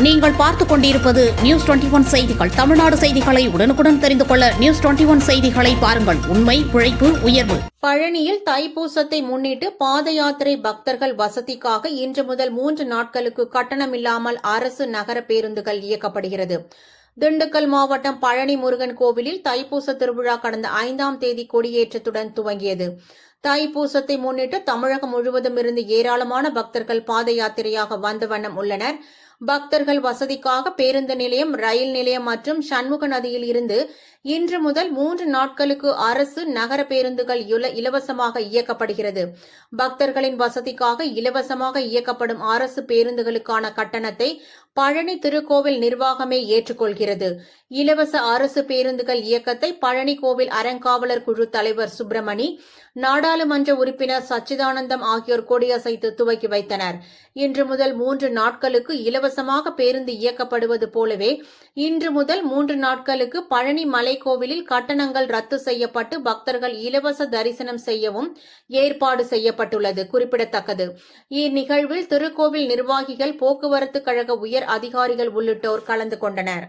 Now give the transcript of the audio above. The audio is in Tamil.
நீங்கள் பார்த்துக் கொண்டிருப்பது நியூஸ் டுவெண்டி ஒன் செய்திகள். தமிழ்நாடு செய்திகளை உடனுக்குடன் தெரிந்து கொள்ள நியூஸ் டுவெண்டி ஒன் செய்திகளை பாருங்கள். உண்மை உழைப்பு உயர்வு. பழனியில் தைப்பூசத்தை முன்னிட்டு பாத யாத்திரை பக்தர்கள் வசதிக்காக இன்று முதல் மூன்று நாட்களுக்கு கட்டணமில்லாமல் அரசு நகர பேருந்துகள் இயக்கப்படுகிறது. திண்டுக்கல் மாவட்டம் பழனி முருகன் கோவிலில் தைப்பூச திருவிழா கடந்த ஐந்தாம் தேதி கொடியேற்றத்துடன் துவங்கியது. தைப்பூசத்தை முன்னிட்டு தமிழகம் முழுவதும் இருந்து ஏராளமான பக்தர்கள் பாத யாத்திரையாக வந்த வண்ணம் உள்ளனர். பக்தர்கள் வசதிக்காக பேருந்து நிலையம் ரயில் நிலையம் மற்றும் சண்முக நதியில் இருந்து இன்று முதல் மூன்று நாட்களுக்கு அரசு நகர பேருந்துகள் இலவசமாக இயக்கப்படுகிறது. பக்தர்களின் வசதிக்காக இலவசமாக இயக்கப்படும் அரசு பேருந்துகளுக்கான கட்டணத்தை பழனி திருக்கோவில் நிர்வாகமே ஏற்றுக்கொள்கிறது. இலவச அரசு பேருந்துகள் இயக்கத்தை பழனி கோவில் அறங்காவலர் குழு தலைவர் சுப்பிரமணி நாடாளுமன்ற உறுப்பினர் சச்சிதானந்தம் ஆகியோர் கொடியசைத்து துவக்கி வைத்தனர். இன்று முதல் மூன்று நாட்களுக்கு இலவசமாக பேருந்து இயக்கப்படுவது போலவே இன்று முதல் மூன்று நாட்களுக்கு பழனி மலைக்கோவிலில் கட்டணங்கள் ரத்து செய்யப்பட்டு பக்தர்கள் இலவச தரிசனம் செய்யவும் ஏற்பாடு செய்யப்பட்டுள்ளது. குறிப்பிடத்தக்கது. இந்நிகழ்வில் திருக்கோவில் நிர்வாகிகள் போக்குவரத்து கழக உயர் அதிகாரிகள் உள்ளிட்டோர் கலந்து கொண்டனர்.